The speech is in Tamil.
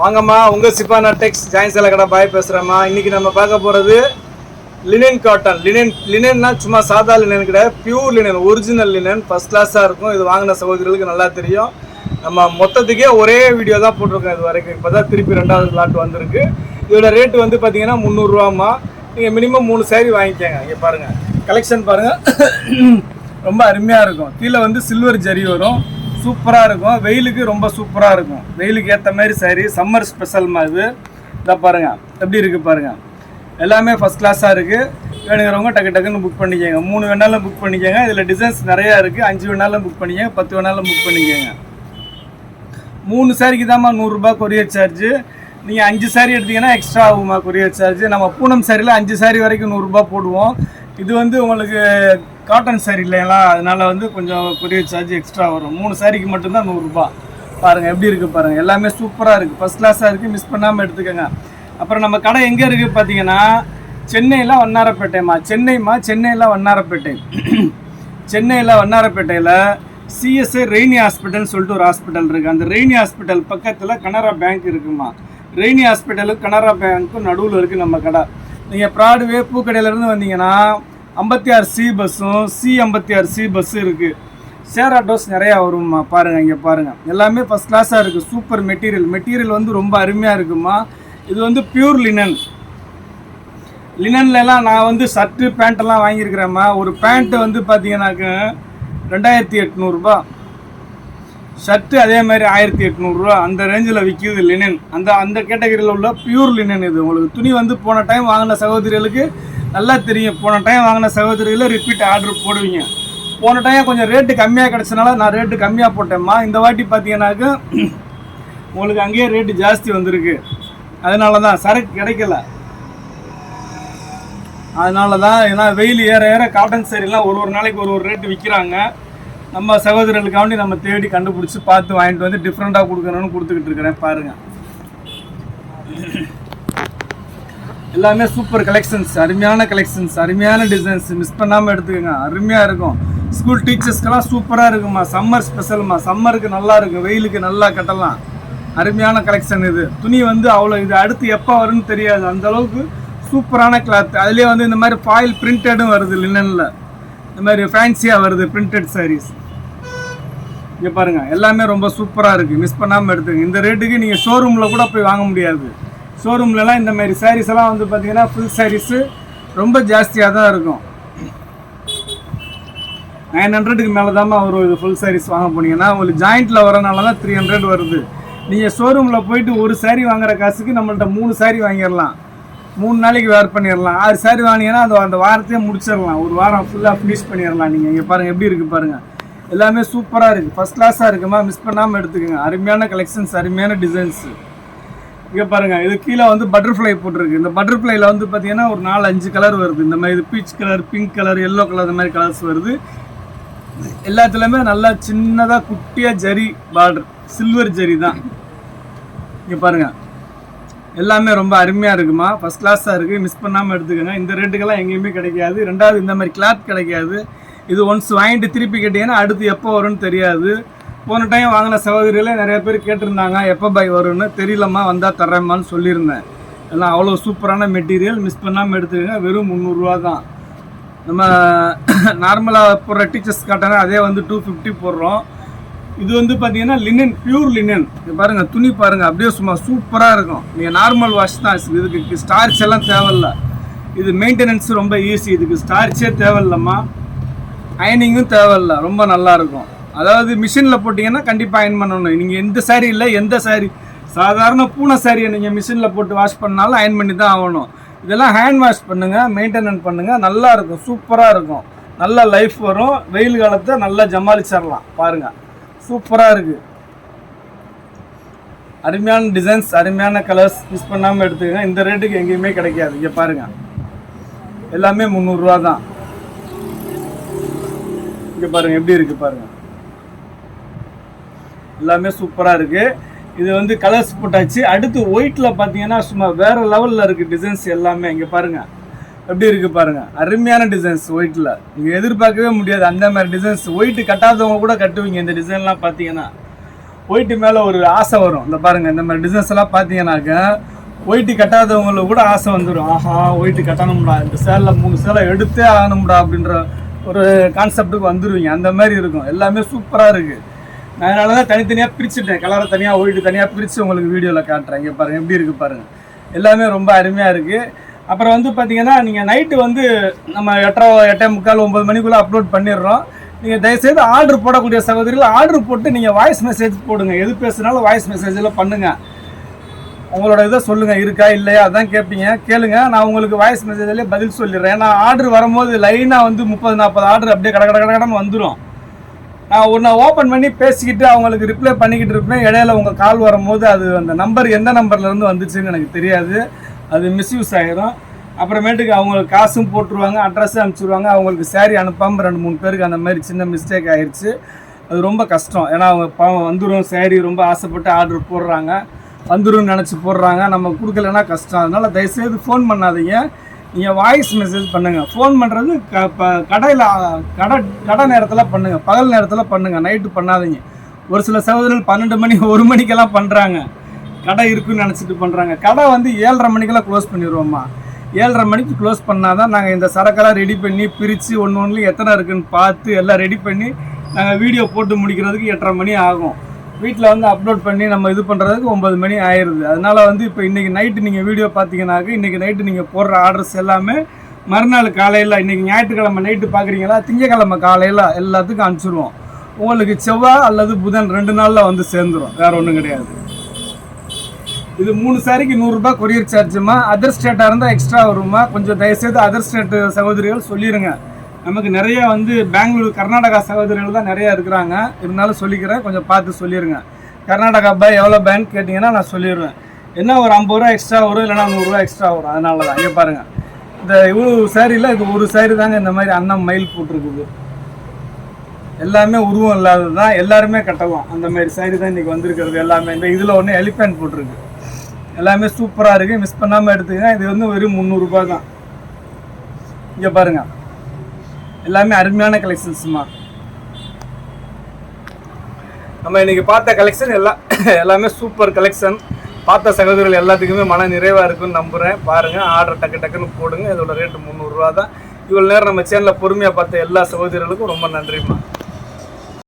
வாங்கம்மா உங்கள் சிப்பானா டெக்ஸ் ஜாயின் சேலை கடை பாய் பேசுகிறேம்மா இன்றைக்கி நம்ம பார்க்க போகிறது லினன் காட்டன் லினன் லினன்னா சும்மா சாதா லினன் கிடையாது pure linen original linen first கிளாஸாக இருக்கும். இது வாங்கின சகோதரிகளுக்கு நல்லா தெரியும். நம்ம மொத்தத்துக்கே ஒரே வீடியோ தான் போட்டிருக்கோம் இது வரைக்கும். இப்போ தான் திருப்பி ரெண்டாவது பிளாட் வந்திருக்கு. இதோட ரேட்டு வந்து பார்த்தீங்கன்னா முந்நூறுரூவாம்மா நீங்கள் மினிமம் மூணு சேரீ வாங்கிக்கோங்க. இங்கே பாருங்கள் கலெக்ஷன் பாருங்கள் ரொம்ப அருமையாக இருக்கும். கீழே வந்து சில்வர் ஜரி வரும். சூப்பராக இருக்கும். வெயிலுக்கு ரொம்ப சூப்பராக இருக்கும். வெயிலுக்கு ஏற்ற மாதிரி saree சம்மர் ஸ்பெஷல் இது. இதை பாருங்கள் எப்படி இருக்குது பாருங்கள் எல்லாமே ஃபஸ்ட் கிளாஸாக இருக்குது வேணுங்கிறவங்க டக்கு டக்குன்னு புக் பண்ணிக்கோங்க. மூணு வேணாலும் புக் பண்ணிக்கோங்க. இதில் டிசைன்ஸ் நிறையா இருக்குது அஞ்சு வேணாலும் புக் பண்ணிக்கோங்க. பத்து வேணாலும் புக் பண்ணிக்கோங்க. மூணு சாரிக்கு தான்மா நூறுரூபா கொரியர் சார்ஜு நீங்கள் அஞ்சு சாரி எடுத்தீங்கன்னா எக்ஸ்ட்ரா ஆகுமா கொரியர் சார்ஜ் நம்ம பூனம் சாரியில் அஞ்சு சாரி வரைக்கும் நூறுரூபா போடுவோம். இது வந்து உங்களுக்கு காட்டன் சாரி இல்லைங்களா அதனால வந்து கொஞ்சம் கொரியர் சார்ஜ் எக்ஸ்ட்ரா வரும். மூணு சாரிக்கு மட்டும்தான் நூறுரூபா பாருங்கள் எப்படி இருக்குது பாருங்கள் எல்லாமே சூப்பராக இருக்குது ஃபஸ்ட் கிளாஸாக இருக்குது மிஸ் பண்ணாமல் எடுத்துக்கோங்க. அப்புறம் நம்ம கடை எங்கே இருக்குது பார்த்தீங்கன்னா சென்னையில் வண்ணாரப்பேட்டைம்மா. சென்னைம்மா சென்னையில் வண்ணாரப்பேட்டை. சென்னையில் வண்ணாரப்பேட்டையில் சிஎஸ்ஐ ரெய்னி ஹாஸ்பிட்டல்னு சொல்லிட்டு ஒரு ஹாஸ்பிட்டல் இருக்குது அந்த ரெய்னி ஹாஸ்பிட்டல் பக்கத்தில் கனரா பேங்க் இருக்குமா ரெய்னி ஹாஸ்பிட்டலுக்கு கனரா பேங்க்கும் நடுவில் இருக்குது நம்ம கடை. நீங்கள் ப்ராட்வே பூக்கடையிலேருந்து வந்தீங்கன்னா ஐம்பத்தி ஆறு சி பஸ்ஸும் சி ஐம்பத்தி ஆறு சி பஸ்ஸும் இருக்குது ஷேர் ஆட்டோஸ் நிறையா வரும்மா. பாருங்கள் இங்கே பாருங்கள் எல்லாமே ஃபஸ்ட் கிளாஸாக இருக்குது சூப்பர் மெட்டீரியல் மெட்டீரியல் வந்து ரொம்ப அருமையாக இருக்குமா? இது வந்து பியூர் லினன் லினன்லலாம் நான் வந்து ஷர்ட்டு பேண்ட்டெல்லாம் வாங்கியிருக்கிறேம்மா. ஒரு பேண்ட்டு வந்து பார்த்தீங்கன்னாக்க ரெண்டாயிரத்தி எட்நூறுபா. ஷர்ட்டு அதே மாதிரி ஆயிரத்தி எட்நூறுரூவா அந்த ரேஞ்சில் விற்கிது லினன் அந்த அந்த கேட்டகரியில் உள்ள பியூர் லினன் இது. உங்களுக்கு துணி வந்து போன டைம் வாங்கின சகோதரிகளுக்கு நல்லா தெரியும். போன டைம் வாங்கின சகோதரிகளை ரிப்பீட் ஆர்டர் போடுவீங்க. போன டைம் கொஞ்சம் ரேட்டு கம்மியாக கிடச்சனால நான் ரேட்டு கம்மியாக போட்டேம்மா. இந்த வாட்டி பார்த்தீங்கன்னாக்க உங்களுக்கு அங்கேயே ரேட்டு ஜாஸ்தி வந்திருக்கு. அதனால தான் சரக்கு கிடைக்கல. அதனால தான் ஏன்னா வெயில் ஏற ஏற காட்டன் சேரீலாம் ஒரு ஒரு நாளைக்கு ஒரு ஒரு ரேட்டு விற்கிறாங்க நம்ம சகோதரர்களுக்காண்டி நம்ம தேடி கண்டுபிடிச்சி பார்த்து வாங்கிட்டு வந்து டிஃப்ரெண்ட்டாக கொடுக்கணும்னு கொடுத்துக்கிட்டு இருக்கிறேன் பாருங்கள் எல்லாமே சூப்பர் கலெக்ஷன்ஸ் அருமையான கலெக்ஷன்ஸ் அருமையான டிசைன்ஸ் மிஸ் பண்ணாமல் எடுத்துக்கோங்க அருமையாக இருக்கும். ஸ்கூல் டீச்சர்ஸ்க்கெல்லாம் சூப்பராக இருக்குமா சம்மர் ஸ்பெஷல்மா சம்மருக்கு நல்லா இருக்கும். வெயிலுக்கு நல்லா கட்டலாம். அருமையான கலெக்ஷன் இது. துணி வந்து அவ்வளோ இது அடுத்து எப்போ வரும்னு தெரியாது. அந்தளவுக்கு சூப்பரான கிளாத் அதுலேயே வந்து இந்த மாதிரி ஃபாயில் பிரிண்டடும் வருது லினனில் இந்த மாதிரி ஃபேன்சியாக வருது பிரிண்டட் சாரீஸ் இங்கே பாருங்கள் எல்லாமே ரொம்ப சூப்பராக இருக்குது மிஸ் பண்ணாமல் எடுத்துங்க. இந்த ரேட்டுக்கு நீங்கள் ஷோரூமில் கூட போய் வாங்க முடியாது. ஷோரூம்லலாம் இந்த மாதிரி சாரீஸ் எல்லாம் வந்து பார்த்தீங்கன்னா ஃபுல் சாரீஸு ரொம்ப ஜாஸ்தியாக தான் இருக்கும். நைன் ஹண்ட்ரடுக்கு மேலே தான் வரும் இது ஃபுல் சாரீஸ் வாங்க போனீங்கன்னா உங்களுக்கு ஜாயிண்ட்டில் வரனால தான் த்ரீ ஹண்ட்ரட் வருது. நீங்கள் ஷோரூமில் போயிட்டு ஒரு சாரீ வாங்குற காசுக்கு நம்மள்ட்ட மூணு சாரீ வாங்கிடலாம். மூணு நாளைக்கு வேர் பண்ணிடலாம். ஆறு சாரி வாங்கினீங்கன்னா அந்த அந்த வாரத்தையே முடிச்சிடலாம். ஒரு வாரம் ஃபுல்லாக ஃபினிஷ் பண்ணிடலாம் நீங்கள் இங்கே பாருங்கள் எப்படி இருக்குது பாருங்கள் எல்லாமே சூப்பராக இருக்குது ஃபஸ்ட் கிளாஸாக இருக்குமா? மிஸ் பண்ணாமல் எடுத்துக்கோங்க. அருமையான கலெக்ஷன்ஸ் அருமையான டிசைன்ஸு இங்கே பாருங்கள் இது கீழே வந்து பட்டர்ஃப்ளை போட்டிருக்கு. இந்த பட்டர்ஃப்ளையில் வந்து பார்த்தீங்கன்னா ஒரு நாலு அஞ்சு கலர் வருது. இந்த மாதிரி இது peach colour pink colour yellow colour இந்த மாதிரி கலர்ஸ் வருது. எல்லாத்துலேயுமே நல்லா சின்னதாக குட்டியாக ஜரி பார்டர் சில்வர் ஜரி தான் இங்கே பாருங்கள் எல்லாமே ரொம்ப அருமையாக இருக்குமா? ஃபஸ்ட் கிளாஸாக இருக்குது மிஸ் பண்ணாமல் எடுத்துக்கோங்க. இந்த ரேட்டுக்கெல்லாம் எங்கேயுமே கிடைக்காது. ரெண்டாவது இந்த மாதிரி கிளாத் கிடைக்காது. இது ஒன்ஸ் வாங்கிட்டு திருப்பி கேட்டிங்கன்னா அடுத்து எப்போ வரும்னு தெரியாது. போன டைம் வாங்கின சகோதரிகளே நிறைய பேர் கேட்டிருந்தாங்க. எப்போ பை வரும்னு? தெரியலம்மா வந்தால் தர்றேம்மான்னு சொல்லியிருந்தேன். எல்லாம் அவ்வளோ சூப்பரான மெட்டீரியல் மிஸ் பண்ணாமல் எடுத்துக்கோங்க. வெறும் முந்நூறுரூவா தான். நம்ம நார்மலாக போடுற டீச்சர்ஸ் காட்டாங்க அதே வந்து டூ ஃபிஃப்டி போடுறோம். இது வந்து பார்த்தீங்கன்னா லினன் பியூர் லினன் பாருங்க பாருங்கள் துணி பாருங்கள் அப்படியே சும்மா சூப்பராக இருக்கும். நீங்கள் நார்மல் வாஷ் தான் இதுக்கு ஸ்டார்ச் எல்லாம் தேவையில்ல. இது மெயின்டெனன்ஸ் ரொம்ப ஈஸி இதுக்கு ஸ்டார்ச்சே தேவையில்லம்மா. அயனிங்கும் தேவையில்ல. ரொம்ப நல்லா இருக்கும். அதாவது மிஷினில் போட்டிங்கன்னா கண்டிப்பாக அயன் பண்ணணும். நீங்கள் எந்த சாரீ இல்லை எந்த சாரீ சாதாரண பூனை சாரியை நீங்கள் மிஷினில் போட்டு வாஷ் பண்ணாலும் அயன் பண்ணி தான் ஆகணும். இதெல்லாம் ஹேண்ட் வாஷ் பண்ணுங்கள் மெயின்டெனன்ஸ் பண்ணுங்கள் நல்லா இருக்கும். சூப்பராக இருக்கும். நல்ல லைஃப் வரும். வெயில் காலத்தை நல்லா ஜமாளிச்சிடலாம் பாருங்கள் சூப்பராக இருக்குது அருமையான டிசைன்ஸ் அருமையான கலர்ஸ் மிஸ் பண்ணாமல் எடுத்துக்கங்க. இந்த ரேட்டுக்கு எங்கேயுமே கிடைக்காது. இங்கே பாருங்கள் எல்லாமே முந்நூறுரூவா தான். இங்கே பாருங்கள் எப்படி இருக்குது பாருங்கள் எல்லாமே சூப்பராக இருக்குது இது வந்து கலர்ஸ் போட்டாச்சு. அடுத்து ஒயிட்டில் பார்த்தீங்கன்னா சும்மா வேறு லெவலில் இருக்குது டிசைன்ஸ் எல்லாமே. இங்கே பாருங்கள் எப்படி இருக்குது பாருங்கள் அருமையான டிசைன்ஸ் ஒயிட்டில் நீங்கள் எதிர்பார்க்கவே முடியாது. அந்த மாதிரி டிசைன்ஸ் ஒயிட்டு கட்டாதவங்க கூட கட்டுவீங்க. இந்த டிசைன்லாம் பார்த்தீங்கன்னா ஒயிட்டு மேலே ஒரு ஆசை வரும். இந்த பாருங்கள் இந்த மாதிரி டிசைன்ஸ் எல்லாம் பார்த்தீங்கன்னாக்க ஒயிட்டு கட்டாதவங்களுக்கு கூட ஆசை வந்துடும் ஆஹா ஒயிட்டு கட்டணும்டா. இந்த சேலில் மூணு சேலை எடுத்தே ஆகணும்டா அப்படின்ற ஒரு கான்செப்டுக்கு வந்துடுவீங்க அந்த மாதிரி இருக்கும். எல்லாமே சூப்பராக இருக்குது நான் அதனால தான் தனித்தனியாக பிரிச்சுட்டேன். கலரை தனியாக ஒயிட்டு தனியாக பிரித்து உங்களுக்கு வீடியோவில் காட்டுறேன். இங்கே பாருங்கள் எப்படி இருக்குது பாருங்கள் எல்லாமே ரொம்ப அருமையாக இருக்குது அப்புறம் வந்து பார்த்தீங்கன்னா நீங்கள் நைட்டு வந்து நம்ம எட்டரை எட்டே முக்கால் ஒம்பது மணிக்குள்ளே அப்லோட் பண்ணிடுறோம். நீங்கள் தயவுசெய்து ஆர்டர் போடக்கூடிய சகோதரிகள் ஆர்டர் போட்டு நீங்கள் வாய்ஸ் மெசேஜ் போடுங்க. எது பேசுனாலும் வாய்ஸ் மெசேஜில் பண்ணுங்கள் உங்களோட இதை சொல்லுங்கள் இருக்கா இல்லையா? அதான் கேட்பீங்க கேளுங்க. நான் உங்களுக்கு வாய்ஸ் மெசேஜ்லேயே பதில் சொல்லிடுறேன். ஏன்னா ஆர்டர் வரும்போது லைனாக வந்து முப்பது நாற்பது ஆர்டர் அப்படியே கட கட கட கடன்னு வந்துடும் நான் ஒன்று ஓப்பன் பண்ணி பேசிக்கிட்டு அவங்களுக்கு ரிப்ளை பண்ணிக்கிட்டு இருப்பேன். இடையில உங்கள் கால் வரும்போது அது அந்த நம்பர் எந்த நம்பர்லேருந்து வந்துச்சுன்னு எனக்கு தெரியாது. அது மிஸ்யூஸ் ஆகிரும் அப்புறமேட்டுக்கு அவங்களுக்கு காசும் போட்டுருவாங்க அட்ரஸும் அனுப்பிச்சிடுவாங்க. அவங்களுக்கு சேரீ அனுப்பாமல் ரெண்டு மூணு பேருக்கு அந்த மாதிரி சின்ன மிஸ்டேக் ஆயிடுச்சு அது ரொம்ப கஷ்டம். ஏன்னா அவங்க பாவம் வந்துடும் சேரீ ரொம்ப ஆசைப்பட்டு ஆர்டர் போடுறாங்க. வந்துடும் நினச்சி போடுறாங்க. நம்ம கொடுக்கலன்னா கஷ்டம். அதனால் தயவுசெய்து ஃபோன் பண்ணாதீங்க. நீங்கள் வாய்ஸ் மெசேஜ் பண்ணுங்கள் ஃபோன் பண்ணுறது க ப கடையில் கடை கடை நேரத்தில் பண்ணுங்கள் பகல் நேரத்தில் பண்ணுங்கள் நைட்டு பண்ணாதீங்க. ஒரு சில சகோதரர்கள் பன்னெண்டு மணி ஒரு மணிக்கெல்லாம் பண்ணுறாங்க கடை இருக்குன்னு நினச்சிட்டு பண்ணுறாங்க கடை வந்து ஏழரை மணிக்கெல்லாம் க்ளோஸ் பண்ணிடுவோம்மா ஏழரை மணிக்கு க்ளோஸ் பண்ணால் தான் நாங்கள் இந்த சரக்கெல்லாம் ரெடி பண்ணி பிரித்து ஒன்று ஒன்றுலையும் எத்தனை இருக்குன்னு பார்த்து எல்லாம் ரெடி பண்ணி நாங்கள் வீடியோ போட்டு முடிக்கிறதுக்கு எட்டரை மணி ஆகும். வீட்டில் வந்து அப்லோட் பண்ணி நம்ம இது பண்ணுறதுக்கு ஒம்பது மணி ஆயிடுது அதனால் வந்து இப்போ இன்றைக்கி நைட்டு நீங்கள் வீடியோ பார்த்தீங்கன்னாக்க இன்றைக்கி நைட்டு நீங்கள் போடுற ஆர்டர்ஸ் எல்லாமே மறுநாள் காலையில் இன்றைக்கி ஞாயிற்றுக்கிழமை நைட்டு பார்க்குறீங்களா திங்கக்கிழமை காலையில் எல்லாத்துக்கும் அனுப்பிச்சிடுவோம் உங்களுக்கு செவ்வாய் அல்லது புதன் ரெண்டு நாளில் வந்து சேர்ந்துரும். வேறு ஒன்றும் கிடையாது. இது மூணு சாரிக்கு நூறுரூபா கொரியர் சார்ஜுமா அதர் ஸ்டேட்டாக இருந்தால் எக்ஸ்ட்ரா வருமா கொஞ்சம் தயவுசெய்து அதர் ஸ்டேட் சகோதரிகள் சொல்லிடுங்க நமக்கு நிறைய வந்து பெங்களூர் கர்நாடகா சகோதரிகள் தான் நிறைய இருக்கிறாங்க. இருந்தாலும் சொல்லிக்கிறேன். கொஞ்சம் பார்த்து சொல்லிடுங்க கர்நாடகா பாய் எவ்வளோ பேங்க் கேட்டிங்கன்னா நான் சொல்லிடுவேன் என்ன ஒரு ஐம்பது ரூபா எக்ஸ்ட்ரா வரும் இல்லைனா நூறுரூவா எக்ஸ்ட்ரா வரும். அதனால தான் இங்கே பாருங்கள் இந்த இவ்வளோ சாரியில் இது ஒரு சாரி தாங்க இந்த மாதிரி அன்னம் மயில் போட்டிருக்குது. எல்லாமே உருவம் இல்லாதது தான் எல்லாருமே கட்டலாம். அந்த மாதிரி சாரி தான் இன்றைக்கி வந்திருக்கிறது. எல்லாமே. இந்த இதில் ஒன்று எலிஃபென்ட் போட்டிருக்கு. எல்லாமே சூப்பராக இருக்குது மிஸ் பண்ணாமல் எடுத்துக்கங்க இது வந்து வெறும் முந்நூறுரூபா தான். இங்கே பாருங்க. எல்லாமே அருமையான கலெக்ஷன்ஸ்மா நம்ம இன்னைக்கு பார்த்த கலெக்ஷன் எல்லாம் எல்லாமே சூப்பர் கலெக்ஷன் பார்த்த சகோதரர்கள் எல்லாத்துக்குமே மன நிறைவாக இருக்குன்னு நம்புகிறேன் பாருங்கள் ஆர்டர் டக்கு டக்குன்னு போடுங்க. இதோட ரேட்டு முந்நூறுரூவா தான். இவ்வளோ நேரம் நம்ம சேனலில் பொறுமையாக பார்த்த எல்லா சகோதரர்களுக்கும் ரொம்ப நன்றிம்மா.